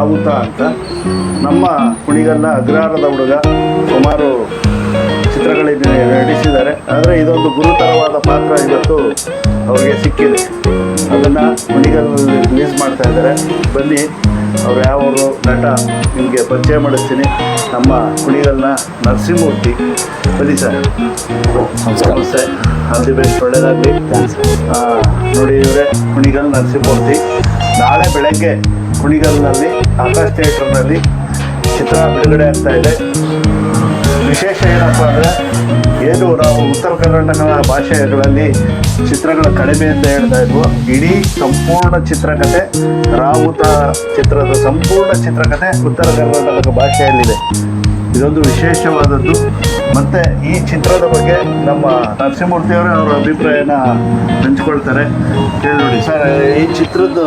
ರಾವುತ ಅಂತ ನಮ್ಮ ಕುಣಿಗಲ್ಲ ಅಗ್ರಹಾರದ ಹುಡುಗ ಸುಮಾರು ಚಿತ್ರಗಳಲ್ಲಿ ನಟಿಸಿದ್ದಾರೆ. ಆದರೆ ಇದೊಂದು ಗುರುತರವಾದ ಪಾತ್ರ ಇವತ್ತು ಅವರಿಗೆ ಸಿಕ್ಕಿದೆ. ಅದನ್ನು ಕುಣಿಗಲ್ನಲ್ಲಿ ರಿಲೀಸ್ ಮಾಡ್ತಾ ಇದ್ದಾರೆ. ಬನ್ನಿ ಅವ್ರು ಯಾವರು ನಟ ನಿಮಗೆ ಪರಿಚಯ ಮಾಡಿಸ್ತೀನಿ. ನಮ್ಮ ಕುಣಿಗಲ್ನ ನರಸಿಂಹಮೂರ್ತಿ. ಬನ್ನಿ ಸರ್. ನಮಸ್ತೆ. All the best. ಒಳ್ಳೆಯದಾಗಲಿ ನೋಡಿ ಇವರೇ ಕುಣಿಗಲ್ ನರಸಿಂಹಮೂರ್ತಿ. ನಾಳೆ ಬೆಳಗ್ಗೆ ಕುಣಿಗಲ್ನಲ್ಲಿ, ಆಕಾಶ್ ಥಿಯೇಟರ್ನಲ್ಲಿ ಚಿತ್ರ ಬಿಡುಗಡೆ ಆಗ್ತಾ ಇದೆ. ವಿಶೇಷ ಏನಪ್ಪ ಅಂದರೆ, ಏನು ನಾವು ಉತ್ತರ ಕರ್ನಾಟಕ ಭಾಷೆಗಳಲ್ಲಿ ಚಿತ್ರಗಳ ಕಡಿಮೆ ಅಂತ ಹೇಳ್ತಾ ಇದ್ವು, ಇಡೀ ಸಂಪೂರ್ಣ ಚಿತ್ರಕಥೆ ರಾವುತ ಚಿತ್ರದ ಸಂಪೂರ್ಣ ಚಿತ್ರಕಥೆ ಉತ್ತರ ಕರ್ನಾಟಕ ಭಾಷೆಯಲ್ಲಿದೆ. ಇದೊಂದು ವಿಶೇಷವಾದದ್ದು. ಮತ್ತು ಈ ಚಿತ್ರದ ಬಗ್ಗೆ ನಮ್ಮ ನರಸಿಂಹಮೂರ್ತಿಯವರೇ ಅವರ ಅಭಿಪ್ರಾಯನ ಹಂಚ್ಕೊಳ್ತಾರೆ. ಕೇಳಿ ನೋಡಿ. ಸರ್ ಈ ಚಿತ್ರದ್ದು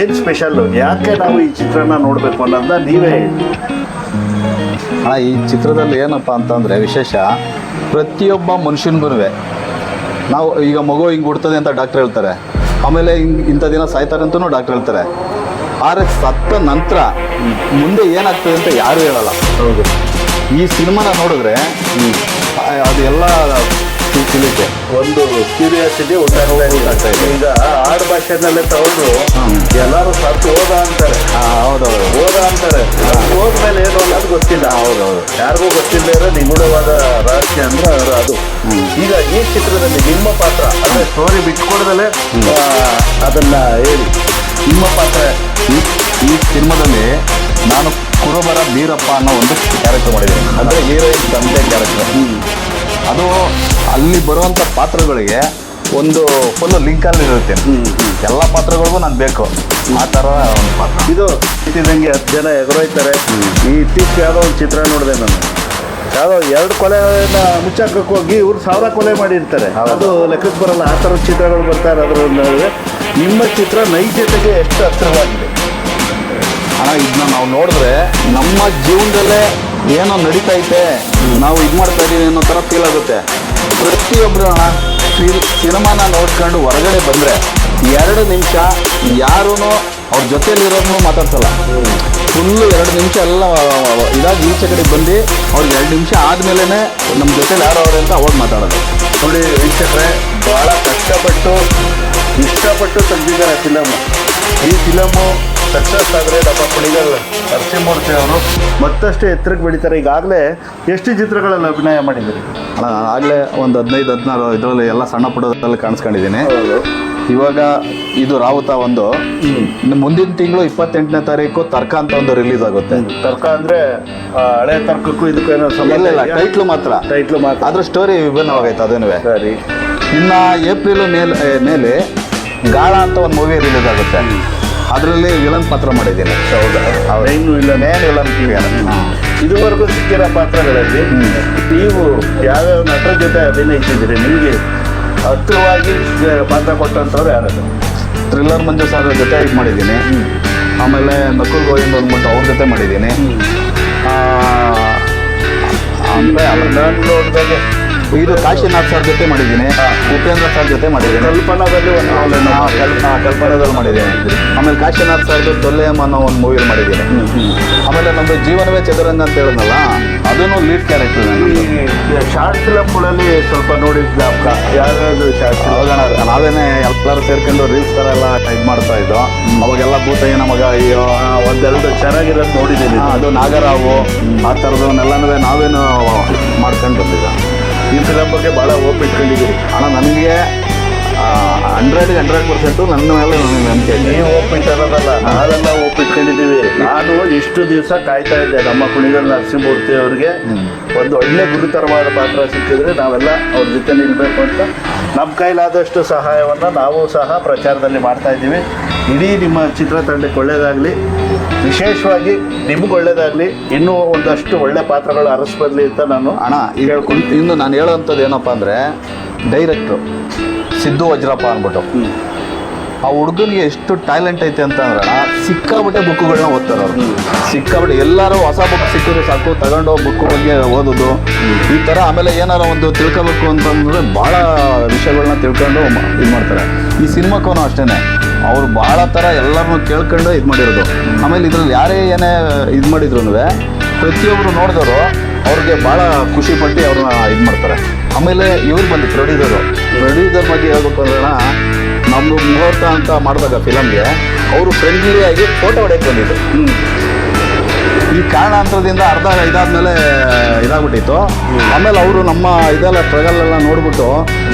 ಏನು ಸ್ಪೆಷಲ್ಲು ಯಾಕೆ ನಾವು ಈ ಚಿತ್ರನ ನೋಡಬೇಕು ಅನ್ನೋದನ್ನ ನೀವೇ ಆ ಅಣ್ಣ ಈ ಚಿತ್ರದಲ್ಲಿ ಏನಪ್ಪ ಅಂತಂದರೆ ವಿಶೇಷ ಪ್ರತಿಯೊಬ್ಬ ಮನುಷ್ಯನಿಗೂ ನಾವು ಈಗ ಮಗು ಹಿಂಗೆ ಹುಡ್ತದೆ ಅಂತ ಡಾಕ್ಟ್ರ್ ಹೇಳ್ತಾರೆ. ಆಮೇಲೆ ಹಿಂಗೆ ಇಂಥ ದಿನ ಸಾಯ್ತಾರೆ ಅಂತಲೂ ಡಾಕ್ಟರ್ ಹೇಳ್ತಾರೆ. ಆದರೆ ಸತ್ತ ನಂತರ ಮುಂದೆ ಏನಾಗ್ತದೆ ಅಂತ ಯಾರು ಹೇಳಲ್ಲ. ಹೌದು. ಈ ಸಿನಿಮಾನ ನೋಡಿದ್ರೆ ಅದೆಲ್ಲ ತಿ- ತಿಳಿಯುತ್ತೆ ಒಂದು ಕ್ಯೂರಿಯಾಸಿಟಿ ಉಂಟಾಗ್ತಾ ಇದೆ. ಈಗ ಆಡು ಭಾಷೆನಲ್ಲೇ ತಗೊಂಡು ಎಲ್ಲರೂ ಸತ್ತು ಹೋದ ಅಂತಾರೆ. ಹೌದೌದು. ಹೋದ ಅಂತಾರೆ. ಹೋದ್ಮೇಲೆ ಏನು ಅನ್ನೋದು ಗೊತ್ತಿಲ್ಲ. ಹೌದೌದು. ಯಾರಿಗೂ ಗೊತ್ತಿಲ್ಲ ಇರೋ ನಿಗೂಢವಾದ ರಹಸ್ಯ ಅಂದ್ರೆ ಅದು. ಅದು ಈಗ ಈ ಚಿತ್ರದಲ್ಲಿ ನಿಮ್ಮ ಪಾತ್ರ ಅಂದ್ರೆ ಸ್ಟೋರಿ ಬಿಟ್ಕೊಡ್ದಲೆ ಅದನ್ನ ಹೇಳಿ. ನಿಮ್ಮ ಪಾತ್ರ ಈ ಈ ಸಿನಿಮಾದಲ್ಲಿ ನಾನು ಕುರುಬರ ಬೀರಪ್ಪ ಅನ್ನೋ ಒಂದು ಕ್ಯಾರೆಕ್ಟರ್ ಮಾಡಿದ್ದೀನಿ. ಅಂದರೆ ಹೀರೋಯಿನ್ ತಂದೆ ಕ್ಯಾರೆಕ್ಟರ್ ಅದು ಅಲ್ಲಿ ಬರುವಂಥ ಪಾತ್ರಗಳಿಗೆ ಒಂದು ಫುಲ್ ಲಿಂಕಲ್ಲಿ ಇರುತ್ತೆ. ಎಲ್ಲ ಪಾತ್ರಗಳಿಗೂ ನಾನು ಬೇಕು. ಆ ಥರ ಒಂದು ಪಾತ್ರ. ಇದು ಇದ್ದಂಗೆ ಹತ್ತು ಜನ ಎಗರೋಯ್ತಾರೆ. ಈ ಇತ್ತೀಚೆಗೆ ಯಾವುದೋ ಒಂದು ಚಿತ್ರ ನೋಡಿದೆ ನಾನು. ಯಾವುದೋ ಎರಡು ಕೊಲೆನ ಮುಚ್ಚಾಕಕ್ಕೆ ಹೋಗಿ ಇವ್ರು ಸಾವಿರ ಕೊಲೆ ಮಾಡಿರ್ತಾರೆ. ಅದು ಲೆಕ್ಕಕ್ಕೆ ಬರಲ್ಲ. ಆ ಥರದ ಚಿತ್ರಗಳು ಬರ್ತಾರೆ ಅದರ ನಡುವೆ ನಿಮ್ಮ ಚಿತ್ರ ನೈಜತೆಗೆ ಎಷ್ಟು ಹತ್ತಿರವಾಗಿದೆ? ಆ ಇದನ್ನ ನಾವು ನೋಡಿದ್ರೆ ನಮ್ಮ ಜೀವನದಲ್ಲೇ ಏನೋ ನಡೀತೈತೆ ನಾವು ಇದು ಮಾಡ್ತಾ ಇದ್ದೀವಿ ಅನ್ನೋ ಥರ ಫೀಲ್ ಆಗುತ್ತೆ. ಪ್ರತಿಯೊಬ್ಬರು ಅಣ್ಣ ಸಿನಿಮಾನ ನೋಡ್ಕೊಂಡು ಹೊರಗಡೆ ಬಂದರೆ ಎರಡು ನಿಮಿಷ ಯಾರೂ ಅವ್ರ ಜೊತೆಯಲ್ಲಿರೋದನ್ನು ಮಾತಾಡ್ಸಲ್ಲ. ಫುಲ್ಲು ಎರಡು ನಿಮಿಷ ಎಲ್ಲ ಇದಾಗಿ ಈಚೆ ಕಡೆ ಬಂದು ಅವ್ರಿಗೆ ಎರಡು ನಿಮಿಷ ಆದಮೇಲೆ ನಮ್ಮ ಜೊತೆಲಿ ಯಾರು ಅವ್ರೆ ಅಂತ ಅವಾಗ ಮಾತಾಡೋದು. ನೋಡಿ ವೀಕ್ಷಕರೇ ಭಾಳ ಕಷ್ಟಪಟ್ಟು ಇಷ್ಟಪಟ್ಟು ತೆಗೆದಿದ್ದಾರೆ ಫಿಲಮ್ ಈ ಫಿಲಮು ಸಕ್ಸಸ್ ಆದರೆ ನಮ್ಮ ಕುಣಿಗಲ್ ನರಸಿಂಹಮೂರ್ತಿ ಅವರು ಮತ್ತಷ್ಟು ಎತ್ತರಕ್ಕೆ ಬೆಳೀತಾರೆ. ಈಗಾಗಲೇ ಎಷ್ಟು ಚಿತ್ರಗಳಲ್ಲಿ ಅಭಿನಯ ಮಾಡಿದ್ದೀರಿ? ಆಗಲೇ ಒಂದು ಹದಿನೈದು ಹದಿನಾರು ಇದರಲ್ಲಿ ಎಲ್ಲ ಸಣ್ಣ ಪುಟ್ಟದಲ್ಲಿ ಕಾಣಿಸ್ಕೊಂಡಿದ್ದೀನಿ. ಇವಾಗ ಇದು ರಾವುತ ಒಂದು. ಇನ್ನು ಮುಂದಿನ ತಿಂಗಳು ಇಪ್ಪತ್ತೆಂಟನೇ ತಾರೀಕು ತರ್ಕ ಅಂತ ಒಂದು ರಿಲೀಸ್ ಆಗುತ್ತೆ. ತರ್ಕ ಅಂದ್ರೆ ಹಳೆ ತರ್ಕಕ್ಕೂ ಇದಕ್ಕೂ ಏನೋ ಇಲ್ಲ ಸಂಬಂಧ ಇಲ್ಲ ಟೈಟ್ಲು ಮಾತ್ರ. ಟೈಟ್ಲು ಮಾತ್ರ. ಅದ್ರ ಸ್ಟೋರಿ ವಿಭಿನ್ನವಾಗೈತೆ ಅದೇನುವೆ. ಸರಿ. ಇನ್ನು ಏಪ್ರಿಲ್ ಮೇಲೆ ಮೇಲೆ ಗಾಳ ಅಂತ ಒಂದು ಮೂವಿ ರಿಲೀಸ್ ಆಗುತ್ತೆ. ಅದರಲ್ಲಿ ವಿಲನ್ ಪಾತ್ರ ಮಾಡಿದ್ದೀನಿ. ಹೌದಾ. ಏನು ಇಲ್ಲ ಮೇನ್ ವಿಲನ್ ಇದುವರೆಗೂ ಸಿಕ್ಕಿರೋ ಪಾತ್ರಗಳಲ್ಲಿ ನೀವು ಯಾವ್ಯಾವ ನಟರ ಜೊತೆ ಅಭಿನಯಿಸಿದ್ದೀರಿ? ನಿಮಗೆ ಹತ್ತಿರವಾಗಿ ಪಾತ್ರ ಕೊಟ್ಟಂಥವ್ರು ಯಾರದು? ಥ್ರಿಲ್ಲರ್ ಮಂಜು ಸರ್ ಜೊತೆ ಇದು ಮಾಡಿದ್ದೀನಿ. ಆಮೇಲೆ ನಕುಲ್ ಗೋವಿಂದ್ ಅಂದ್ಬಿಟ್ಟು ಅವ್ರ ಜೊತೆ ಮಾಡಿದ್ದೀನಿ. ಆಮೇಲೆ ಆಮೇಲೆ ನಾನು ನೋಡಿದಾಗೆ ಇದು ಕಾಶಿನಾಥ್ ಸರ್ ಜೊತೆ ಮಾಡಿದ್ದೀನಿ. ಉಪೇಂದ್ರ ಸರ್ ಜೊತೆ ಮಾಡಿದ್ದೀನಿ. ಕಲ್ಪನಾದಲ್ಲಿ ಒಂದು ಕಲ್ಪನಾದಲ್ಲಿ ಮಾಡಿದ್ದೀನಿ. ಆಮೇಲೆ ಕಾಶಿನಾಥ್ ಸರ್ದು ತೊಲ್ಲೆಯಮ್ಮ ಅನ್ನೋ ಒಂದು ಮೂವಿಲಿ ಮಾಡಿದ್ದೀನಿ. ಆಮೇಲೆ ನಮ್ಮದು ಜೀವನವೇ ಚದುರಂಗ ಅಂತ ಹೇಳಿದ್ನಲ್ಲ ಅದನ್ನು ಲೀಡ್ ಕ್ಯಾರೆಕ್ಟರ್ ಶಾರ್ಟ್ ಫಿಲಮ್ಗಳಲ್ಲಿ ಸ್ವಲ್ಪ ನೋಡಿದ ಜ್ಞಾಪಕ. ಯಾವ್ಯಾವುದು ಶಾರ್ಟ್ ಫಿಲಮ್ ಅವಾಗ ನಾವೇನೆ ಎಲ್ಲರೂ ಸೇರ್ಕೊಂಡು ರೀಲ್ಸ್ ಥರ ಎಲ್ಲ ಟೈಪ್ ಮಾಡ್ತಾ ಇದ್ದೋ ಅವಾಗೆಲ್ಲ ಭೂತಯ್ಯ ನಮಗ ಅಯ್ಯೋ. ಒಂದೆರಡು ಚೆನ್ನಾಗಿರೋದು ನೋಡಿದ್ದೀನಿ ಅದು ನಾಗರಾವು ಆ ಥರದವನ್ನೆಲ್ಲನೂ ನಾವೇನು ಮಾಡ್ಕೊಂಡು ಬಂದಿದ್ದ. ಈ ಫಿಲಮ್ ಬಗ್ಗೆ ಭಾಳ ಹೋಪ್ ಇಟ್ಕೊಂಡಿದ್ದೀರಿ ಅಣ್ಣ ನನಗೆ ಹಂಡ್ರೆಡ್ ಹಂಡ್ರೆಡ್ ಪರ್ಸೆಂಟು ನನ್ನ ಮೇಲೆ ನನಗೆ ನಂಬಿಕೆ ನೀವು ಒಪ್ಪಿಟ್ಟಿರೋದಲ್ಲ ನಾವೆಲ್ಲ ಇಟ್ಕೊಂಡಿದ್ದೀವಿ ನಾನು ಇಷ್ಟು ದಿವಸ ಕಾಯ್ತಾ ಇದ್ದೆ ನಮ್ಮ ಕುಣಿಗಲ್ ನರಸಿಂಹಮೂರ್ತಿ ಅವರಿಗೆ. ಒಂದು ಒಳ್ಳೆ ಗುರುತರವಾದ ಪಾತ್ರ ಸಿಕ್ಕಿದ್ರೆ ನಾವೆಲ್ಲ ಅವ್ರ ಜೊತೆ ನಿಲ್ಲಬೇಕು ಅಂತ. ನಮ್ಮ ಕೈಲಾದಷ್ಟು ಸಹಾಯವನ್ನು ನಾವು ಸಹ ಪ್ರಚಾರದಲ್ಲಿ ಮಾಡ್ತಾ ಇದ್ದೀವಿ. ಇಡೀ ನಿಮ್ಮ ಚಿತ್ರತಂಡಕ್ಕೆ ಒಳ್ಳೆಯದಾಗಲಿ ವಿಶೇಷವಾಗಿ ನಿಮಗೆ ಒಳ್ಳೆಯದಾಗಲಿ ಇನ್ನೂ ಒಂದಷ್ಟು ಒಳ್ಳೆ ಪಾತ್ರಗಳು ಅರಸ್ಬರ್ಲಿ ಅಂತ ನಾನು ಅಣ್ಣ ಈಗ ಇನ್ನು ನಾನು ಹೇಳೋವಂಥದ್ದು ಏನಪ್ಪ ಅಂದರೆ ಡೈರೆಕ್ಟ್ರು ಸಿದ್ದು ವಜ್ರಪ್ಪ ಅಂದ್ಬಿಟ್ಟು. ಆ ಹುಡುಗನಿಗೆ ಎಷ್ಟು ಟ್ಯಾಲೆಂಟ್ ಐತೆ ಅಂತ ಅಂದ್ರೆ ಸಿಕ್ಕಾಬಿಟ್ಟೆ ಬುಕ್ಗಳನ್ನ ಓದ್ತಾರೆ ಅವರು. ಸಿಕ್ಕಾಬಿಟ್ಟೆ ಎಲ್ಲರೂ ಹೊಸ ಬುಕ್ ಸಿಕ್ಕಿದ್ರೆ ಸಾಕು ತಗೊಂಡು ಬುಕ್ ಬಗ್ಗೆ ಓದೋದು. ಈ ಥರ ಆಮೇಲೆ ಏನಾರ ಒಂದು ತಿಳ್ಕೊಬೇಕು ಅಂತಂದ್ರೆ ಭಾಳ ವಿಷಯಗಳನ್ನ ತಿಳ್ಕೊಂಡು ಇದು ಮಾಡ್ತಾರೆ. ಈ ಸಿನಿಮಾಕ್ಕೂ ಅಷ್ಟೇ ಅವ್ರು ಭಾಳ ಥರ ಎಲ್ಲನೂ ಕೇಳ್ಕೊಂಡು ಇದು ಮಾಡಿರೋದು. ಆಮೇಲೆ ಇದ್ರಲ್ಲಿ ಯಾರೇ ಏನೇ ಇದು ಮಾಡಿದ್ರು ಪ್ರತಿಯೊಬ್ಬರು ನೋಡಿದವರು ಅವ್ರಿಗೆ ಭಾಳ ಖುಷಿ ಪಟ್ಟು ಅವ್ರನ್ನ ಇದು ಮಾಡ್ತಾರೆ. ಆಮೇಲೆ ಇವ್ರು ಬಂದು ಪ್ರೊಡ್ಯೂಸರು ಪ್ರೊಡ್ಯೂಸರ್ ಬಗ್ಗೆ ಹೇಳ್ಬೇಕು ಅಂದ್ರೆ ನಮ್ಮದು ಮುಹೂರ್ತ ಅಂತ ಮಾಡಿದಾಗ ಫಿಲಮ್ಗೆ, ಅವರು ಫ್ರೆಂಡ್ಲಿ ಆಗಿ ಫೋಟೋ ಹೊಡೆಯಕ್ಕೆ ಬಂದಿದ್ದು ಈ ಕಾರಣಾಂತರದಿಂದ ಅರ್ಧ ಇದಾದಮೇಲೆ ಇದಾಗ್ಬಿಟ್ಟಿತ್ತು. ಆಮೇಲೆ ಅವರು ನಮ್ಮ ಇದೆಲ್ಲ ಸ್ಟ್ರಗಲ್ ಎಲ್ಲ ನೋಡ್ಬಿಟ್ಟು,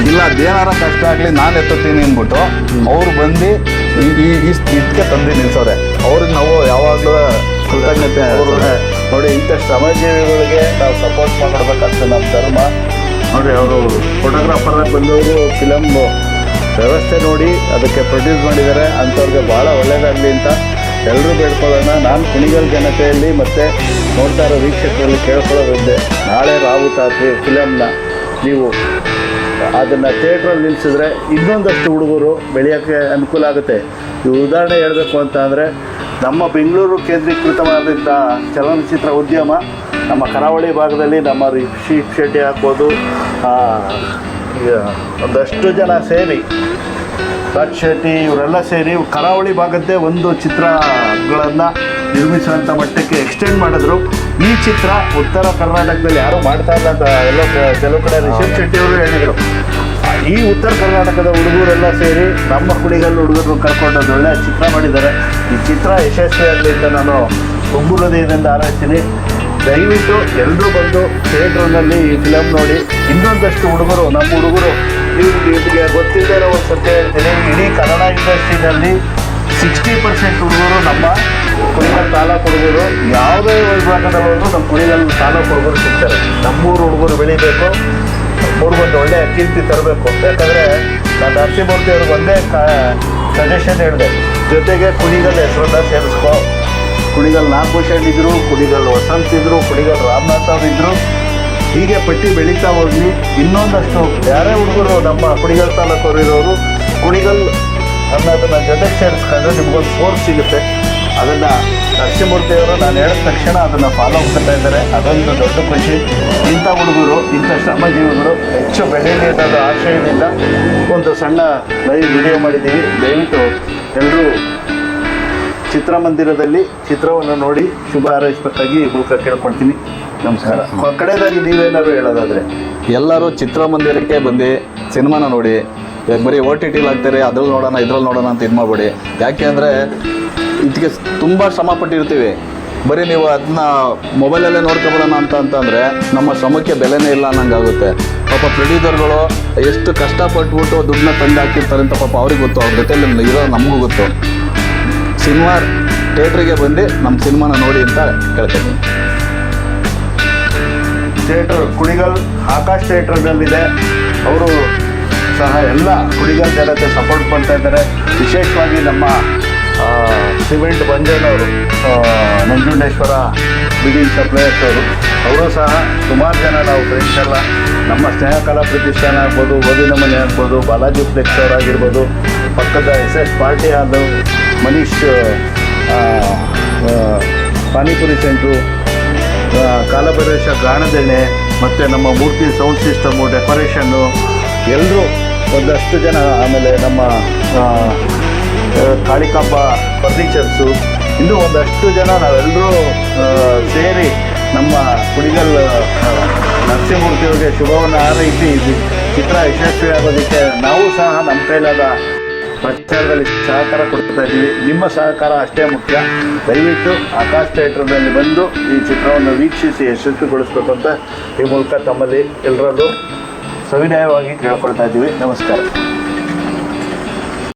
ಇಲ್ಲ, ಅದೇನಾರ ಕಷ್ಟ ಆಗಲಿ ನಾನು ಎತ್ತುತ್ತೀನಿ ಅಂದ್ಬಿಟ್ಟು, ಅವರು ಬಂದು ಈ ಈ ಇದಕ್ಕೆ ತಂದು ನಿಲ್ಸವ್ರೆ ಅವ್ರಿಗೆ ನಾವು ಯಾವಾಗಲೂ ಕೃತಜ್ಞತೆ ನೋಡಿ, ಇಂಥ ಶ್ರಮಜೀವಿಗಳಿಗೆ ನಾವು ಸಪೋರ್ಟ್ ಮಾಡಬೇಕಂತ ನಮ್ಮ ಧರ್ಮ. ನೋಡಿ, ಅವರು ಫೋಟೋಗ್ರಾಫರ್ ಬಂದವರು ಫಿಲಮ್ ವ್ಯವಸ್ಥೆ ನೋಡಿ, ಅದಕ್ಕೆ ಪ್ರೊಡ್ಯೂಸ್ ಮಾಡಿದ್ದಾರೆ. ಅಂಥವ್ರಿಗೆ ಭಾಳ ಒಳ್ಳೆಯದಾಗಲಿ ಅಂತ ಎಲ್ಲರೂ ಬೇಡ್ಕೊಳ್ಳೋಣ. ನಾನು ಕುಣಿಗಲ್ ಜನತೆಯಲ್ಲಿ ಮತ್ತು ನೋಡ್ತಾ ಇರೋ ವೀಕ್ಷಕರಲ್ಲಿ ಕೇಳ್ಕೊಳ್ಳೋದಿದ್ದೆ. ನಾಳೆ ರಾವು ತಾತ್ರಿ ಫಿಲಮ್ನ ನೀವು ಅದನ್ನು ಥಿಯೇಟ್ರಲ್ಲಿ ನಿಲ್ಲಿಸಿದ್ರೆ ಇನ್ನೊಂದಷ್ಟು ಹುಡುಗರು ಬೆಳೆಯೋಕ್ಕೆ ಅನುಕೂಲ ಆಗುತ್ತೆ. ಈ ಉದಾಹರಣೆ ಹೇಳಬೇಕು ಅಂತ ಅಂದರೆ, ನಮ್ಮ ಬೆಂಗಳೂರು ಕೇಂದ್ರೀಕೃತವಾದಂಥ ಚಲನಚಿತ್ರ ಉದ್ಯಮ, ನಮ್ಮ ಕರಾವಳಿ ಭಾಗದಲ್ಲಿ ನಮ್ಮ ರಿಷಿ ಶೆಟ್ಟಿ ಹಾಕ್ಬೋದು ಒಂದಷ್ಟು ಜನ ಸೇರಿ, ರಾಜ್ ಶೆಟ್ಟಿ ಇವರೆಲ್ಲ ಸೇರಿ ಕರಾವಳಿ ಭಾಗದ್ದೇ ಒಂದು ಚಿತ್ರಗಳನ್ನು ನಿರ್ಮಿಸುವಂಥ ಮಟ್ಟಕ್ಕೆ ಎಕ್ಸ್ಟೆಂಡ್ ಮಾಡಿದ್ರು. ಈ ಚಿತ್ರ ಉತ್ತರ ಕರ್ನಾಟಕದಲ್ಲಿ ಯಾರೂ ಮಾಡ್ತಾ ಇಲ್ಲ ಅಂತ ಎಲ್ಲ ಕೆಲವು ಕಡೆ ರಿಷಬ್ ಶೆಟ್ಟಿ ಅವರು ಹೇಳಿದರು. ಈ ಉತ್ತರ ಕರ್ನಾಟಕದ ಹುಡುಗರೆಲ್ಲ ಸೇರಿ ನಮ್ಮ ಕುಡಿಗಲ್ ಹುಡುಗರು ಕರ್ಕೊಂಡು ಒಳ್ಳೆಯ ಚಿತ್ರ ಮಾಡಿದ್ದಾರೆ. ಈ ಚಿತ್ರ ಯಶಸ್ವಿಯಾಗಲಿ ಅಂತ ನಾನು ತುಂಬು ಹೃದಯದಿಂದ ಹಾರೈಸ್ತೀನಿ. ದಯವಿಟ್ಟು ಎಲ್ಲರೂ ಬಂದು ಥಿಯೇಟ್ರ್ನಲ್ಲಿ ಈ ಫಿಲಮ್ ನೋಡಿ. ಇನ್ನೊಂದಷ್ಟು ಹುಡುಗರು, ನಮ್ಮ ಹುಡುಗರು ಇವ್ರಿಗೆ ಗೊತ್ತಿಲ್ಲದೆ ಒಂದು ಸತ್ಯ ಹೇಳ್ತೀನಿ. ಇಡೀ ಕನ್ನಡ ಇಂಡಸ್ಟ್ರಿನಲ್ಲಿ ಸಿಕ್ಸ್ಟಿ ಪರ್ಸೆಂಟ್ ಹುಡುಗರು ನಮ್ಮ ಕುಣಿಗಲ್ ತಾಲೂಕು ಹುಡುಗರು ಯಾವುದೇ ವಿಭಾಗದವರು ನಮ್ಮ ಕುಣಿಗಲ್ ತಾಲೂಕು ಹುಡುಗರು ಸಿಗ್ತಾರೆ. ನಮ್ಮೂರು ಹುಡುಗರು ಬೆಳಿಬೇಕು. ಅವ್ರಿಗೊಂದು ಒಳ್ಳೆಯ ಕೀರ್ತಿ ತರಬೇಕು. ಯಾಕಂದರೆ ನಾನು ನರಸಿಂಹಮೂರ್ತಿ ಅವ್ರಿಗೆ ಒಂದೇ ಸಜೆಷನ್ ಹೇಳಿದೆ. ಜೊತೆಗೆ ಕುಣಿಗಲ್ ಹೆಸರನ್ನ ಸೇರಿಸ್ಕೊ. ಕುಣಿಗಲ್ ನಾಗಭೂಷಣ್ ಇದ್ರು, ಕುಣಿಗಲ್ ವಸಂತ್ ಇದ್ರು, ಕುಣಿಗಲ್ ರಾಮನಾಥ್ ಇದ್ರು. ಹೀಗೆ ಪಟ್ಟಿ ಬೆಳೀತಾ ಹೋಗ್ಲಿ. ಇನ್ನೊಂದಷ್ಟು ಯಾರೇ ಹುಡುಗರು ನಮ್ಮ ಕುಣಿಗಲ್ ಇರೋರು ಕುಣಿಗಲ್ ಅನ್ನೋದನ್ನ ಜೊತೆ ಸೇರಿಸ್ಕೊಂಡ್ರೆ ನಿಮ್ಗೊಂದು ಫೋರ್ಸ್ ಸಿಗುತ್ತೆ. ಅದನ್ನು ನರಸಿಂಹಮೂರ್ತಿಯವರು ನಾನು ಹೇಳಿದ ತಕ್ಷಣ ಅದನ್ನು ಫಾಲೋ ಮಾಡ್ತಾ ಇದ್ದಾರೆ. ಅದೊಂದು ದೊಡ್ಡ ಖುಷಿ. ಇಂಥ ಹುಡುಗರು, ಇಂಥ ಶ್ರಮಜೀವಿಗಳು ಹೆಚ್ಚು ಬೆಳೆಯಲಿ ಅನ್ನೋದು ಆಶಯದಿಂದ ಒಂದು ಸಣ್ಣ ಲೈವ್ ವಿಡಿಯೋ ಮಾಡಿದ್ದೀವಿ. ದಯವಿಟ್ಟು ಎಲ್ಲರೂ ಚಿತ್ರಮಂದಿರದಲ್ಲಿ ಚಿತ್ರವನ್ನು ನೋಡಿ ಶುಭ ಹಾರೈಸಬೇಕಾಗಿ ಮೂಲಕ ಕೇಳ್ಕೊಳ್ತೀನಿ. ನಮಸ್ಕಾರ. ಕಡೆದಾಗಿ ನೀವೇನಾದ್ರು ಹೇಳೋದಾದ್ರೆ? ಎಲ್ಲರೂ ಚಿತ್ರಮಂದಿರಕ್ಕೆ ಬಂದು ಸಿನಿಮಾನ ನೋಡಿ ಬರೀ ಓ ಟಿ ಟಿಲಿ ಹಾಕ್ತಾರೆ ಅದ್ರಲ್ಲಿ ನೋಡೋಣ ಇದ್ರಲ್ಲಿ ನೋಡೋಣ ಅಂತ ಇದು ಯಾಕೆ ಅಂದರೆ ಇದಕ್ಕೆ ತುಂಬ ಶ್ರಮ ಪಟ್ಟಿರ್ತೀವಿ. ಬರೀ ನೀವು ಅದನ್ನ ಮೊಬೈಲಲ್ಲೇ ನೋಡ್ಕೊಬೋಣ ಅಂತ ಅಂತಂದರೆ ನಮ್ಮ ಶ್ರಮಕ್ಕೆ ಬೆಲೆನೇ ಇಲ್ಲ ಅನ್ನಂಗಾಗುತ್ತೆ. ಪಾಪ ಪ್ರೊಡ್ಯೂಸರ್ಗಳು ಎಷ್ಟು ಕಷ್ಟಪಟ್ಬಿಟ್ಟು ದುಡ್ಡನ್ನ ತಂದು ಹಾಕಿರ್ತಾರೆ ಅಂತ ಪಾಪ ಅವ್ರಿಗೆ ಗೊತ್ತು, ಅವ್ರ ಜೊತೆಲಿ ಇರೋ ನಮಗೂ ಗೊತ್ತು. ಸಿನಿಮಾ ಥಿಯೇಟ್ರಿಗೆ ಬಂದು ನಮ್ಮ ಸಿನಿಮಾನ ನೋಡಿ ಅಂತ ಕೇಳ್ತೀನಿ. ಥಿಯೇಟರ್ ಕುಣಿಗಲ್, ಆಕಾಶ್ ಥಿಯೇಟರ್ನಲ್ಲಿದೆ. ಅವರು ಸಹ ಎಲ್ಲ ಕುಣಿಗಲ್ ಜನತೆ ಸಪೋರ್ಟ್ ಮಾಡ್ತಾ ಇದ್ದಾರೆ. ವಿಶೇಷವಾಗಿ ನಮ್ಮ ಸಿಮೆಂಟ್ ಬಂಜೇನವರು ನಂಜುಂಡೇಶ್ವರ ಬಿಲ್ಡಿಂಗ್ ಸಪ್ಲೈಯರ್ಸ್ ಅವರು. ಅವರು ಸಹ ಸುಮಾರು ಜನ ನಾವು ಫ್ರೆಂಡ್ಸ್ ಎಲ್ಲ. ನಮ್ಮ ಸ್ನೇಹಕಲಾ ಪ್ರತಿಷ್ಠಾನ ಆಗ್ಬೋದು, ಓದಿನ ಮನೆ ಆಗ್ಬೋದು, ಬಾಲಾಜಿ ಫ್ಲೆಕ್ಸ್ ಅವರಾಗಿರ್ಬೋದು. ಪಕ್ಕದ S S party hall, Manish panipuri centre ಕಾಲಪ್ರದೇಶ ಗಾಣದೆಣ್ಣೆ ಮತ್ತು ನಮ್ಮ ಮೂರ್ತಿ ಸೌಂಡ್ ಸಿಸ್ಟಮು ಡೆಕೋರೇಷನ್ನು ಎಲ್ಲರೂ ಒಂದಷ್ಟು ಜನ ಆಮೇಲೆ ನಮ್ಮ ಕಾಳಿಕಾಂಬ ಫರ್ನಿಚರ್ಸು ಇನ್ನೂ ಒಂದಷ್ಟು ಜನ ನಾವೆಲ್ಲರೂ ಸೇರಿ ನಮ್ಮ ಕುಡಿಗಲ್ ನರಸಿಂಹಮೂರ್ತಿಯವರಿಗೆ ಶುಭವನ್ನು ಹಾರೈಸಿ ಇದು ಚಿತ್ರ ಯಶಸ್ವಿಯಾಗೋದಕ್ಕೆ ನಾವು ಸಹ ನಮ್ಮ ಕೈಲಾದ ಪ್ರಚಾರದಲ್ಲಿ ಸಹಕಾರ ಕೊಡ್ತಾ ಇದ್ದೀವಿ. ನಿಮ್ಮ ಸಹಕಾರ ಅಷ್ಟೇ ಮುಖ್ಯ. ದಯವಿಟ್ಟು ಆಕಾಶ್ ಥಿಯೇಟರ್ನಲ್ಲಿ ಬಂದು ಈ ಚಿತ್ರವನ್ನು ವೀಕ್ಷಿಸಿ ಯಶಸ್ವಿಗೊಳಿಸಬೇಕು ಅಂತ ಈ ಮೂಲಕ ತಮ್ಮಲ್ಲಿ ಎಲ್ಲರಲ್ಲೂ ಸವಿನಯವಾಗಿ ಕೇಳ್ಕೊಳ್ತಾ ಇದ್ದೀವಿ. ನಮಸ್ಕಾರ.